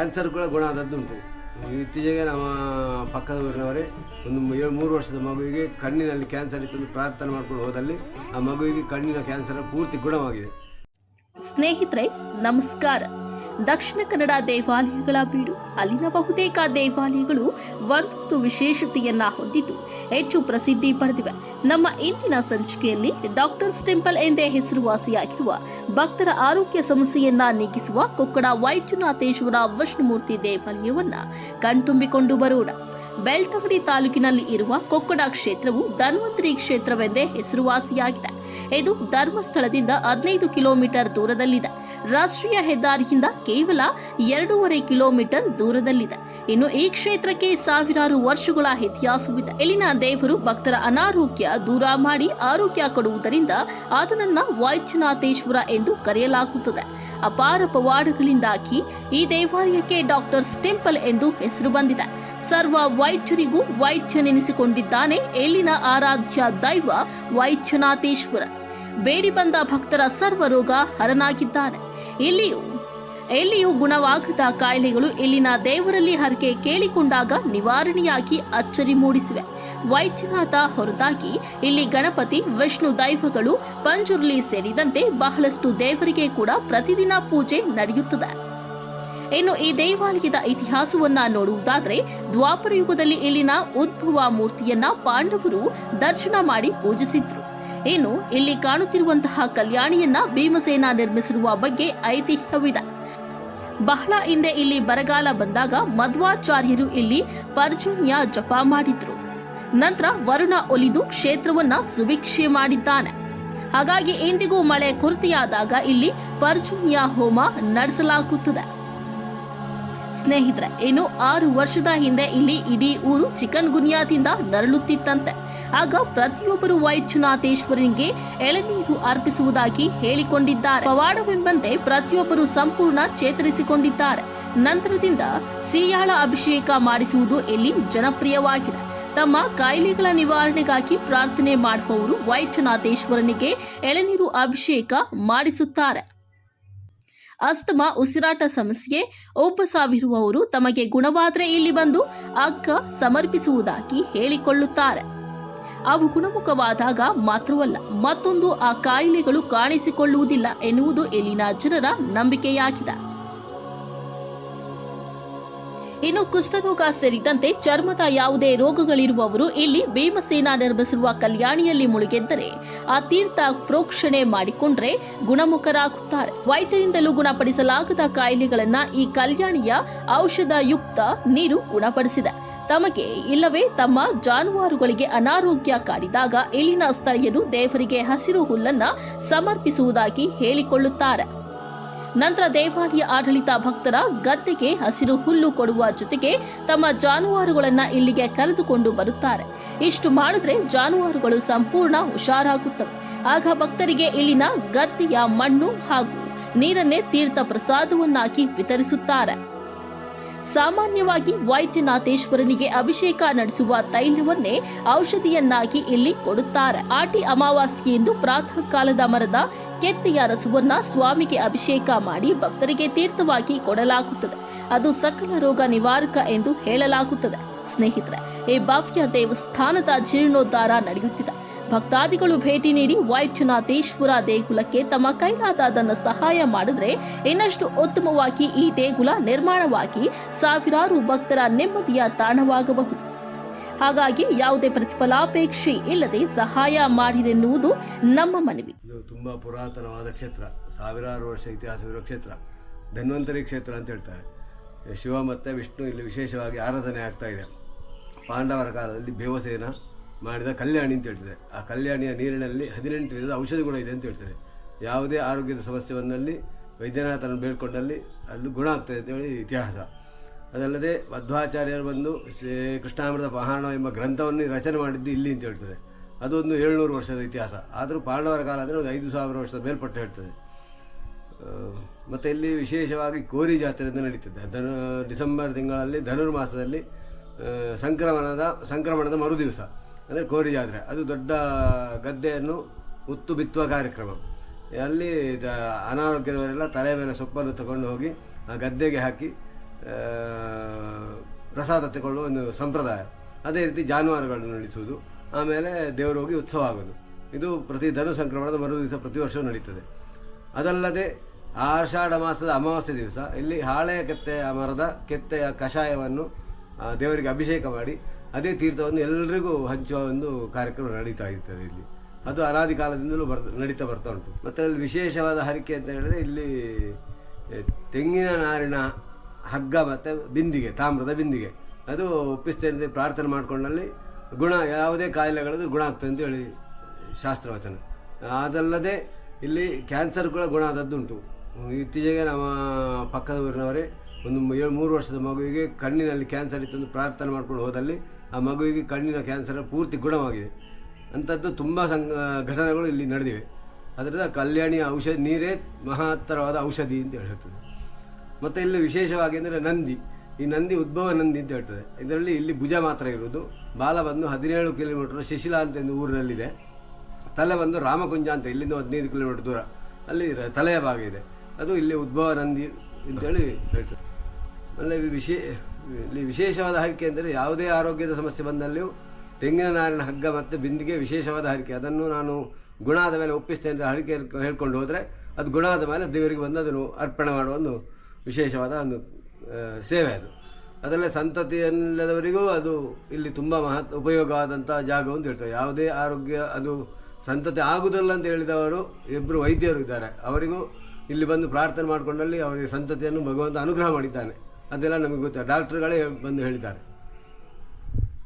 Cancer ಕೂಡ ಗುಣ ಆದದ್ದುಂಟು ಇತ್ತೀಚೆಗೆ ನಮ್ಮ ಪಕ್ಕದ ಊರಿನವರೇ ಒಂದು ಏಳು, ಮೂರು ವರ್ಷದ ಮಗುವಿಗೆ ಕಣ್ಣಿನಲ್ಲಿ ಕ್ಯಾನ್ಸರ್ ಇತ್ತು ಪ್ರಾರ್ಥನೆ ಮಾಡ್ಕೊಂಡು ಹೋದಲ್ಲಿ ಆ ಮಗುವಿಗೆ ಕಣ್ಣಿನ ಕ್ಯಾನ್ಸರ್ ಪೂರ್ತಿ ಗುಣವಾಗಿದೆ. ಸ್ನೇಹಿತರೆ, ನಮಸ್ಕಾರ. ದಕ್ಷಿಣ ಕನ್ನಡ ದೇವಾಲಯಗಳ ಬೀಡು, ಅಲ್ಲಿನ ಬಹುತೇಕ ದೇವಾಲಯಗಳು ಒಂದೊಂದು ವಿಶೇಷತೆಯನ್ನ ಹೊಂದಿದ್ದು ಹೆಚ್ಚು ಪ್ರಸಿದ್ಧಿ ಪಡೆದಿವೆ. ನಮ್ಮ ಇಂದಿನ ಸಂಚಿಕೆಯಲ್ಲಿ ಡಾಕ್ಟರ್ಸ್ ಟೆಂಪಲ್ ಎಂದೇ ಹೆಸರುವಾಸಿಯಾಗಿರುವ ಭಕ್ತರ ಆರೋಗ್ಯ ಸಮಸ್ಯೆಯನ್ನ ನೀಗಿಸುವ ಕೊಕ್ಕಡ ವೈದ್ಯನಾಥೇಶ್ವರ ವಿಷ್ಣುಮೂರ್ತಿ ದೇವಾಲಯವನ್ನ ಕಣ್ತುಂಬಿಕೊಂಡು ಬರೋಣ. ಬೆಳ್ತಂಗಡಿ ತಾಲೂಕಿನಲ್ಲಿ ಇರುವ ಕೊಕ್ಕಡ ಕ್ಷೇತ್ರವು ಧನ್ವಂತರಿ ಕ್ಷೇತ್ರವೆಂದೇ ಹೆಸರುವಾಸಿಯಾಗಿದೆ. ಇದು ಧರ್ಮಸ್ಥಳದಿಂದ ಹದಿನೈದು ಕಿಲೋಮೀಟರ್ ದೂರದಲ್ಲಿದೆ. ರಾಷ್ಟ್ರೀಯ ಹೆದ್ದಾರಿಯಿಂದ ಕೇವಲ ಎರಡೂವರೆ ಕಿಲೋಮೀಟರ್ ದೂರದಲ್ಲಿದೆ. ಇನ್ನು ಈ ಕ್ಷೇತ್ರಕ್ಕೆ ಸಾವಿರಾರು ವರ್ಷಗಳ ಇತಿಹಾಸವಿದೆ. ಇಲ್ಲಿನ ದೇವರು ಭಕ್ತರ ಅನಾರೋಗ್ಯ ದೂರ ಮಾಡಿ ಆರೋಗ್ಯ ಕೊಡುವುದರಿಂದ ಆತನನ್ನ ವೈದ್ಯನಾಥೇಶ್ವರ ಎಂದು ಕರೆಯಲಾಗುತ್ತದೆ. ಅಪಾರ ಪವಾಡಗಳಿಂದಾಗಿ ಈ ದೇವಾಲಯಕ್ಕೆ ಡಾಕ್ಟರ್ಸ್ ಟೆಂಪಲ್ ಎಂದು ಹೆಸರು ಬಂದಿದೆ. ಸರ್ವ ವೈದ್ಯರಿಗೂ ವೈದ್ಯನೆನಿಸಿಕೊಂಡಿದ್ದಾನೆ ಇಲ್ಲಿನ ಆರಾಧ್ಯ ದೈವ ವೈದ್ಯನಾಥೇಶ್ವರ. ಬೇಡಿ ಬಂದ ಭಕ್ತರ ಸರ್ವ ರೋಗ ಹರನಾಗಿದ್ದಾನೆ. ಇಲ್ಲಿಯೂ ಎಲ್ಲಿಯೂ ಗುಣವಾಗದ ಕಾಯಿಲೆಗಳು ಇಲ್ಲಿನ ದೇವರಲ್ಲಿ ಹರಕೆ ಕೇಳಿಕೊಂಡಾಗ ನಿವಾರಣೆಯಾಗಿ ಅಚ್ಚರಿ ಮೂಡಿಸಿವೆ. ವೈದ್ಯನಾಥ ಹೊರತಾಗಿ ಇಲ್ಲಿ ಗಣಪತಿ, ವಿಷ್ಣು ದೈವಗಳು, ಪಂಜುರ್ಲಿ ಸೇರಿದಂತೆ ಬಹಳಷ್ಟು ದೇವರಿಗೆ ಕೂಡ ಪ್ರತಿದಿನ ಪೂಜೆ ನಡೆಯುತ್ತದೆ. ಇನ್ನು ಈ ದೇವಾಲಯದ ಇತಿಹಾಸವನ್ನ ನೋಡುವುದಾದರೆ ದ್ವಾಪರ ಯುಗದಲ್ಲಿ ಇಲ್ಲಿನ ಉದ್ಭವ ಮೂರ್ತಿಯನ್ನ ಪಾಂಡವರು ದರ್ಶನ ಮಾಡಿ ಪೂಜಿಸಿದ್ರು. ಇನ್ನು ಇಲ್ಲಿ ಕಾಣುತ್ತಿರುವಂತಹ ಕಲ್ಯಾಣಿಯನ್ನ ಭೀಮಸೇನ ನಿರ್ಮಿಸಿರುವ ಬಗ್ಗೆ ಐತಿಹ್ಯವಿದೆ. ಬಹಳ ಹಿಂದೆ ಇಲ್ಲಿ ಬರಗಾಲ ಬಂದಾಗ ಮಧ್ವಾಚಾರ್ಯರು ಇಲ್ಲಿ ಪರ್ಜನ್ಯ ಜಪ ಮಾಡಿದ್ರು. ನಂತರ ವರುಣ ಒಲಿದು ಕ್ಷೇತ್ರವನ್ನ ಸುಭಿಕ್ಷೆ ಮಾಡಿದ್ದಾನೆ. ಹಾಗಾಗಿ ಇಂದಿಗೂ ಮಳೆ ಕೊರತೆಯಾದಾಗ ಇಲ್ಲಿ ಪರ್ಜನ್ಯ ಹೋಮ ನಡೆಸಲಾಗುತ್ತದೆ. ಸ್ನೇಹಿತರೆ ಏನು ಆರು ವರ್ಷದ ಹಿಂದೆ ಇಲ್ಲಿ ಇಡೀ ಊರು ಚಿಕನ್ ಗುನ್ಯಾದಿಂದ ನರಳುತ್ತಿತ್ತಂತೆ. ಆಗ ಪ್ರತಿಯೊಬ್ಬರು ವೈದ್ಯನಾಥೇಶ್ವರನಿಗೆ ಎಳನೀರು ಅರ್ಪಿಸುವುದಾಗಿ ಹೇಳಿಕೊಂಡಿದ್ದಾರೆ. ಪವಾಡವೆಂಬಂತೆ ಪ್ರತಿಯೊಬ್ಬರು ಸಂಪೂರ್ಣ ಚೇತರಿಸಿಕೊಂಡಿದ್ದಾರೆ. ನಂತರದಿಂದ ಸೀಯಾಳ ಅಭಿಷೇಕ ಮಾಡಿಸುವುದು ಇಲ್ಲಿ ಜನಪ್ರಿಯವಾಗಿದೆ. ತಮ್ಮ ಕಾಯಿಲೆಗಳ ನಿವಾರಣೆಗಾಗಿ ಪ್ರಾರ್ಥನೆ ಮಾಡುವವರು ವೈದ್ಯನಾಥೇಶ್ವರನಿಗೆ ಎಳನೀರು ಅಭಿಷೇಕ ಮಾಡಿಸುತ್ತಾರೆ. ಅಸ್ತಮಾ, ಉಸಿರಾಟ ಸಮಸ್ಯೆ ಉಪಸಾವಿರುವವರು ತಮಗೆ ಗುಣವಾದರೆ ಇಲ್ಲಿ ಬಂದು ಅಕ್ಕ ಸಮರ್ಪಿಸುವುದಾಗಿ ಹೇಳಿಕೊಳ್ಳುತ್ತಾರೆ. ಅವು ಗುಣಮುಖವಾದಾಗ ಮಾತ್ರವಲ್ಲ, ಮತ್ತೊಂದು ಆ ಕಾಯಿಲೆಗಳು ಕಾಣಿಸಿಕೊಳ್ಳುವುದಿಲ್ಲ ಎನ್ನುವುದು ಇಲ್ಲಿನ ಜನರ ನಂಬಿಕೆಯಾಗಿದೆ. ಇನ್ನು ಕುಷ್ಠರೋಗ ಸೇರಿದಂತೆ ಚರ್ಮದ ಯಾವುದೇ ರೋಗಗಳಿರುವವರು ಇಲ್ಲಿ ಭೀಮಸೇನ ನಿರ್ಮಿಸಿರುವ ಕಲ್ಯಾಣಿಯಲ್ಲಿ ಮುಳುಗೆದ್ದರೆ ಆ ತೀರ್ಥ ಪ್ರೋಕ್ಷಣೆ ಮಾಡಿಕೊಂಡ್ರೆ ಗುಣಮುಖರಾಗುತ್ತಾರೆ. ವೈದ್ಯರಿಂದಲೂ ಗುಣಪಡಿಸಲಾಗದ ಕಾಯಿಲೆಗಳನ್ನ ಈ ಕಲ್ಯಾಣಿಯ ಔಷಧಯುಕ್ತ ನೀರು ಗುಣಪಡಿಸಿದೆ. ತಮಗೆ ಇಲ್ಲವೇ ತಮ್ಮ ಜಾನುವಾರುಗಳಿಗೆ ಅನಾರೋಗ್ಯ ಕಾಡಿದಾಗ ಇಲ್ಲಿನ ಸ್ಥಳೀಯರು ದೇವರಿಗೆ ಹಸಿರು ಹುಲ್ಲನ್ನ ಸಮರ್ಪಿಸುವುದಾಗಿ ಹೇಳಿಕೊಳ್ಳುತ್ತಾರೆ. ನಂತರ ದೇವಾಲಯ ಆಡಳಿತ ಭಕ್ತರ ಗದ್ದೆಗೆ ಹಸಿರು ಹುಲ್ಲು ಕೊಡುವ ಜೊತೆಗೆ ತಮ್ಮ ಜಾನುವಾರುಗಳನ್ನ ಇಲ್ಲಿಗೆ ಕರೆದುಕೊಂಡು ಬರುತ್ತಾರೆ. ಇಷ್ಟು ಮಾಡಿದ್ರೆ ಜಾನುವಾರುಗಳು ಸಂಪೂರ್ಣ ಹುಷಾರಾಗುತ್ತವೆ. ಆಗ ಭಕ್ತರಿಗೆ ಇಲ್ಲಿನ ಗದ್ದೆಯ ಮಣ್ಣು ಹಾಗೂ ನೀರನ್ನೇ ತೀರ್ಥ ಪ್ರಸಾದವನ್ನಾಗಿ ವಿತರಿಸುತ್ತಾರೆ. ಸಾಮಾನ್ಯವಾಗಿ ವೈದ್ಯನಾಥೇಶ್ವರನಿಗೆ ಅಭಿಷೇಕ ನಡೆಸುವ ತೈಲವನ್ನೇ ಔಷಧಿಯನ್ನಾಗಿ ಇಲ್ಲಿ ಕೊಡುತ್ತಾರೆ. ಆಟಿ ಅಮಾವಾಸ್ಯೆಯಂದು ಪ್ರಾತಃ ಕಾಲದ ಮರದ ಕೆತ್ತೆಯ ರಸವನ್ನ ಸ್ವಾಮಿಗೆ ಅಭಿಷೇಕ ಮಾಡಿ ಭಕ್ತರಿಗೆ ತೀರ್ಥವಾಗಿ ಕೊಡಲಾಗುತ್ತದೆ. ಅದು ಸಕಲ ರೋಗ ನಿವಾರಕ ಎಂದು ಹೇಳಲಾಗುತ್ತದೆ. ಸ್ನೇಹಿತರೆ, ಈ ಭವ್ಯ ದೇವಸ್ಥಾನದ ಜೀರ್ಣೋದ್ಧಾರ ನಡೆಯುತ್ತಿದೆ. ಭಕ್ತಾದಿಗಳು ಭೇಟಿ ನೀಡಿ ವೈದ್ಯನಾಥೇಶ್ವರ ದೇಗುಲಕ್ಕೆ ತಮ್ಮ ಕೈಲಾದದನ್ನು ಸಹಾಯ ಮಾಡಿದ್ರೆ ಇನ್ನಷ್ಟು ಉತ್ತಮವಾಗಿ ಈ ದೇಗುಲ ನಿರ್ಮಾಣವಾಗಿ ಸಾವಿರಾರು ಭಕ್ತರ ನೆಮ್ಮದಿಯ ತಾಣವಾಗಬಹುದು. ಹಾಗಾಗಿ ಯಾವುದೇ ಪ್ರತಿಫಲಾಪೇಕ್ಷೆ ಇಲ್ಲದೆ ಸಹಾಯ ಮಾಡಿದೆನ್ನುವುದು ನಮ್ಮ ಮನವಿ. ಇದು ತುಂಬ ಪುರಾತನವಾದ ಕ್ಷೇತ್ರ. ಸಾವಿರಾರು ವರ್ಷ ಇತಿಹಾಸವಿರುವ ಕ್ಷೇತ್ರ. ಧನ್ವಂತರಿ ಕ್ಷೇತ್ರ ಅಂತ ಹೇಳ್ತಾರೆ. ಶಿವ ಮತ್ತು ವಿಷ್ಣು ಇಲ್ಲಿ ವಿಶೇಷವಾಗಿ ಆರಾಧನೆ ಆಗ್ತಾ ಇದೆ. ಪಾಂಡವರ ಕಾಲದಲ್ಲಿ ಭೀಮಸೇನ ಮಾಡಿದ ಕಲ್ಯಾಣಿ ಅಂತ ಹೇಳ್ತದೆ. ಆ ಕಲ್ಯಾಣಿಯ ನೀರಿನಲ್ಲಿ ಹದಿನೆಂಟು ವಿಧದ ಔಷಧಿ ಗುಣ ಇದೆ ಅಂತ ಹೇಳ್ತಾರೆ ಯಾವುದೇ ಆರೋಗ್ಯದ ಸಮಸ್ಯೆ ಬಂದಲ್ಲಿ ವೈದ್ಯನಾಥನ ಬೇಡ್ಕೊಂಡಲ್ಲಿ ಅಲ್ಲಿ ಗುಣ ಆಗ್ತದೆ ಅಂತೇಳಿ ಇತಿಹಾಸ. ಅದಲ್ಲದೆ ಮಧ್ವಾಚಾರ್ಯರು ಬಂದು ಶ್ರೀ ಕೃಷ್ಣಾಮೃತ ಪಹಾಣ ಎಂಬ ಗ್ರಂಥವನ್ನು ರಚನೆ ಮಾಡಿದ್ದು ಇಲ್ಲಿ ಅಂತ ಹೇಳ್ತದೆ. ಅದೊಂದು ಏಳ್ನೂರು ವರ್ಷದ ಇತಿಹಾಸ. ಆದರೂ ಪಾಂಡವರ ಕಾಲ ಅಂದರೆ ಒಂದು ಐದು ಸಾವಿರ ವರ್ಷದ ಮೇಲ್ಪಟ್ಟು ಹೇಳ್ತದೆ. ಮತ್ತು ಇಲ್ಲಿ ವಿಶೇಷವಾಗಿ ಕೋರಿ ಜಾತ್ರೆ ಅಂತ ನಡೀತದೆ. ಧನು, ಡಿಸೆಂಬರ್ ತಿಂಗಳಲ್ಲಿ ಧನುರ್ಮಾಸದಲ್ಲಿ ಮಾಸದಲ್ಲಿ ಸಂಕ್ರಮಣದ ಸಂಕ್ರಮಣದ ಮರುದಿವಸ. ಅಂದರೆ ಕೋರಿ ಜಾತ್ರೆ. ಅದು ದೊಡ್ಡ ಗದ್ದೆಯನ್ನು ಉತ್ತು ಬಿತ್ತುವ ಕಾರ್ಯಕ್ರಮ. ಅಲ್ಲಿ ಅನಾರೋಗ್ಯದವರೆಲ್ಲ ತಲೆ ಮೇಲೆ ಸೊಪ್ಪನ್ನು ತಗೊಂಡು ಹೋಗಿ ಆ ಗದ್ದೆಗೆ ಹಾಕಿ ಪ್ರಸಾದ ತಗೊಳ್ಳುವ ಒಂದು ಸಂಪ್ರದಾಯ. ಅದೇ ರೀತಿ ಜಾನುವಾರುಗಳನ್ನು ನಡೆಸುವುದು ಆಮೇಲೆ ದೇವರು ಹೋಗಿ ಉತ್ಸವ ಆಗೋದು. ಇದು ಪ್ರತಿ ಧನು ಸಂಕ್ರಮಣದ ಮರು ದಿವಸ ಪ್ರತಿ ವರ್ಷವೂ ನಡೀತದೆ. ಅದಲ್ಲದೆ ಆಷಾಢ ಮಾಸದ ಅಮಾವಾಸ್ಯೆ ದಿವಸ, ಇಲ್ಲಿ ಹಾಳೆಯ ಕೆತ್ತೆಯ ಮರದ ಕೆತ್ತೆಯ ಕಷಾಯವನ್ನು ದೇವರಿಗೆ ಅಭಿಷೇಕ ಮಾಡಿ ಅದೇ ತೀರ್ಥವನ್ನು ಎಲ್ಲರಿಗೂ ಹಂಚುವ ಒಂದು ಕಾರ್ಯಕ್ರಮ ನಡೀತಾ ಇರ್ತದೆ ಇಲ್ಲಿ. ಅದು ಅನಾದಿ ಕಾಲದಿಂದಲೂ ಬರ್ ನಡೀತಾ ಬರ್ತಾ ಉಂಟು. ಮತ್ತು ಅಲ್ಲಿ ವಿಶೇಷವಾದ ಹರಿಕೆ ಅಂತ ಹೇಳಿದ್ರೆ ಇಲ್ಲಿ ತೆಂಗಿನ ನಾರಿನ ಹಗ್ಗ ಮತ್ತು ಬಿಂದಿಗೆ, ತಾಮ್ರದ ಬಿಂದಿಗೆ. ಅದು ಒಪ್ಪಿಸ್ತೇನೆ ಪ್ರಾರ್ಥನೆ ಮಾಡಿಕೊಂಡಲ್ಲಿ ಗುಣ, ಯಾವುದೇ ಕಾಯಿಲೆಗಳದ್ದು ಗುಣ ಆಗ್ತದೆ ಅಂತ ಹೇಳಿ ಶಾಸ್ತ್ರವಚನ. ಅದಲ್ಲದೆ ಇಲ್ಲಿ ಕ್ಯಾನ್ಸರ್ ಕೂಡ ಗುಣ ಆದದ್ದುಂಟು ಇತ್ತೀಚೆಗೆ ನಮ್ಮ ಪಕ್ಕದ ಊರಿನವರೇ, ಒಂದು ಏಳು, ಮೂರು ವರ್ಷದ ಮಗುವಿಗೆ ಕಣ್ಣಿನಲ್ಲಿ ಕ್ಯಾನ್ಸರ್ ಇತ್ತು ಪ್ರಾರ್ಥನೆ ಮಾಡ್ಕೊಂಡು ಹೋದಲ್ಲಿ ಆ ಮಗುವಿಗೆ ಕಣ್ಣಿನ ಕ್ಯಾನ್ಸರ್ ಪೂರ್ತಿ ಗುಣವಾಗಿದೆ. ಅಂಥದ್ದು ತುಂಬ ಘಟನೆಗಳು ಇಲ್ಲಿ ನಡೆದಿವೆ. ಅದರಿಂದ ಕಲ್ಯಾಣಿ ಔಷಧಿ, ನೀರೇ ಮಹತ್ತರವಾದ ಔಷಧಿ ಅಂತ ಹೇಳ್ತದೆ. ಮತ್ತು ಇಲ್ಲಿ ವಿಶೇಷವಾಗಿ ಅಂದರೆ ನಂದಿ. ಈ ನಂದಿ ಉದ್ಭವ ನಂದಿ ಅಂತ ಹೇಳ್ತದೆ. ಇದರಲ್ಲಿ ಇಲ್ಲಿ ಭುಜ ಮಾತ್ರ ಇರೋದು ಬಾಲ ಬಂದು ಹದಿನೇಳು ಕಿಲೋಮೀಟರ್ ಶಿಶಿಲಾ ಅಂತ ಒಂದು ಊರಿನಲ್ಲಿದೆ. ತಲೆ ಬಂದು ರಾಮಕುಂಜ ಅಂತ ಇಲ್ಲಿಂದ ಹದಿನೈದು ಕಿಲೋಮೀಟರ್ ದೂರ. ಅಲ್ಲಿ ತಲೆಯ ಭಾಗ ಇದೆ. ಅದು ಇಲ್ಲಿ ಉದ್ಭವ ನಂದಿ ಅಂತೇಳಿ ಹೇಳ್ತದೆ. ಆಮೇಲೆ ವಿಶೇ ಇಲ್ಲಿ ವಿಶೇಷವಾದ ಹರಿಕೆ ಅಂದರೆ ಯಾವುದೇ ಆರೋಗ್ಯದ ಸಮಸ್ಯೆ ಬಂದಲ್ಲಿಯೂ ತೆಂಗಿನ ನಾರಿನ ಹಗ್ಗ ಮತ್ತು ಬಿಂದಿಗೆ ವಿಶೇಷವಾದ ಹರಿಕೆ. ಅದನ್ನು ನಾನು ಗುಣ ಆದ ಮೇಲೆ ಒಪ್ಪಿಸ್ತೇನೆ ಅಂತ ಹರಿಕೆ ಹೇಳ್- ಹೇಳ್ಕೊಂಡು ಹೋದರೆ ಅದು ಗುಣ ಆದ ಮೇಲೆ ದೇವರಿಗೆ ಬಂದು ಅದನ್ನು ಅರ್ಪಣೆ ಮಾಡುವ ಒಂದು ವಿಶೇಷವಾದ ಒಂದು ಸೇವೆ ಅದು. ಅದರಲ್ಲೇ ಸಂತತಿಯಲ್ಲದವರಿಗೂ ಅದು ಇಲ್ಲಿ ತುಂಬ ಮಹತ್ ಉಪಯೋಗವಾದಂಥ ಜಾಗ ಅಂತ ಹೇಳ್ತಾರೆ. ಯಾವುದೇ ಆರೋಗ್ಯ, ಅದು ಸಂತತಿ ಆಗುವುದಲ್ಲ ಅಂತ ಹೇಳಿದವರು ಇಬ್ಬರು ವೈದ್ಯರು ಇದ್ದಾರೆ. ಅವರಿಗೂ ಇಲ್ಲಿ ಬಂದು ಪ್ರಾರ್ಥನೆ ಮಾಡಿಕೊಂಡಲ್ಲಿ ಅವರಿಗೆ ಸಂತತಿಯನ್ನು ಭಗವಂತ ಅನುಗ್ರಹ ಮಾಡಿದ್ದಾನೆ. ಅದೆಲ್ಲ ನಮಗೆ ಗೊತ್ತಿಲ್ಲ ಡಾಕ್ಟರ್ಗಳೇ ಬಂದು ಹೇಳಿದ್ದಾರೆ.